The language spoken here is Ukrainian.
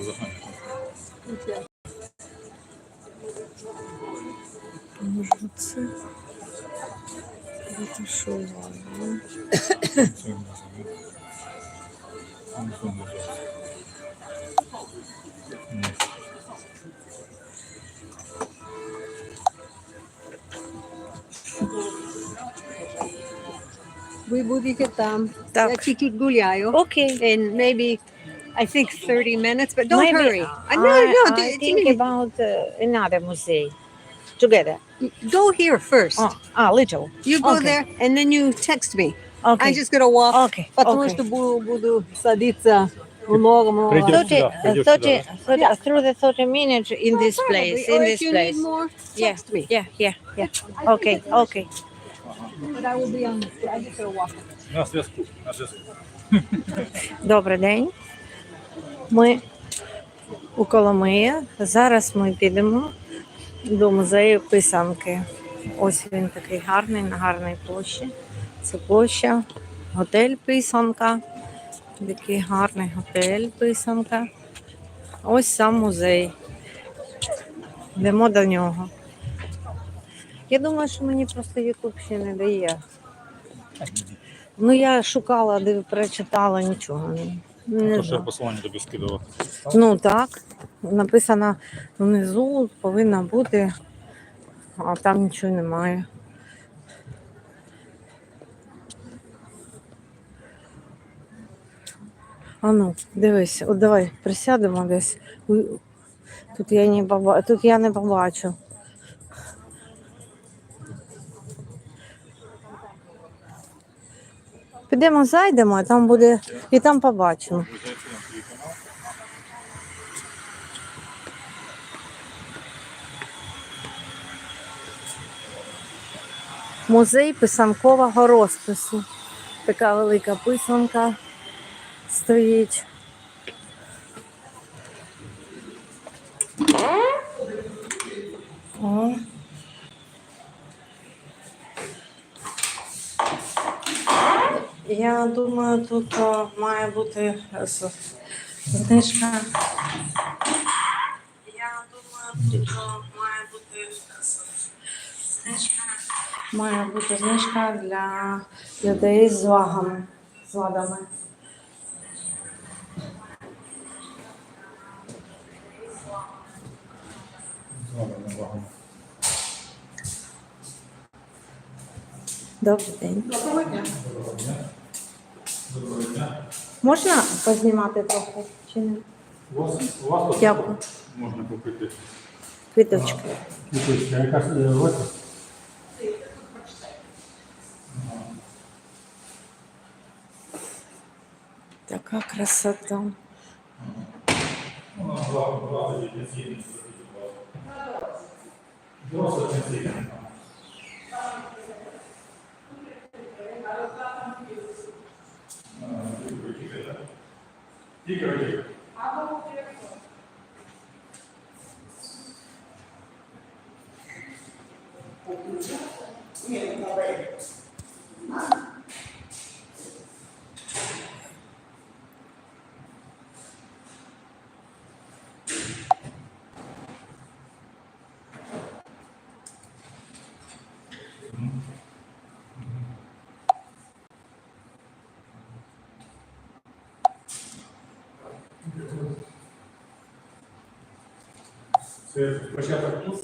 це загально. Може це? Це що ладно? Це в нас, ну. Ну, що не жах. Ні. Ви будете там. Так. Я тільки гуляю. Окей. And maybe, I think 30 minutes, but don't Maybe hurry. I, Uh, no, no, I t- think t- about uh, another museum together. go here first. Oh, ah, little. You go okay. there and then you text me. Okay. I just gonna walk. Okay, Потому okay. что буду, буду садиться много-много. Придёт 30, сюда, uh, придёт 30, сюда, 30 through the 30 minutes in this Probably. place. Or In if this you place. need more, Yeah, text me. yeah, yeah, yeah. Okay, okay. But I will be on the, I just gonna walk. На зв'язку, на зв'язку. Добрий день. Ми у Коломиї. Зараз ми підемо до музею писанки. Ось він такий гарний, на гарній площі. Це площа, готель писанка. Такий гарний готель писанка. Ось сам музей. Йдемо до нього. Я думаю, що мені просто Ютуб ще не дає. Ну, я шукала, де прочитала нічого. Не, не То, що я знаю. посилання тобі скидував. Ну так, написано внизу повинна бути, а там нічого немає. А ну, дивись, от давай присядемо десь. Тут я не поба... тут я не побачу. Підемо, зайдемо, а там буде, і там побачимо. Музей писанкового розпису. Така велика писанка стоїть. О. Я думаю, тут о, має бути е, знижка. Я думаю, тут о, має бути е, знижка. Має бути знижка для людей з вагами, з вадами. Добрий день. Можна познімати трохи чи не? У вас, у вас тут Дякую. можна купити Квіточки. квіточки, а яка е? Така красота. Це Certo, depois já para tudo.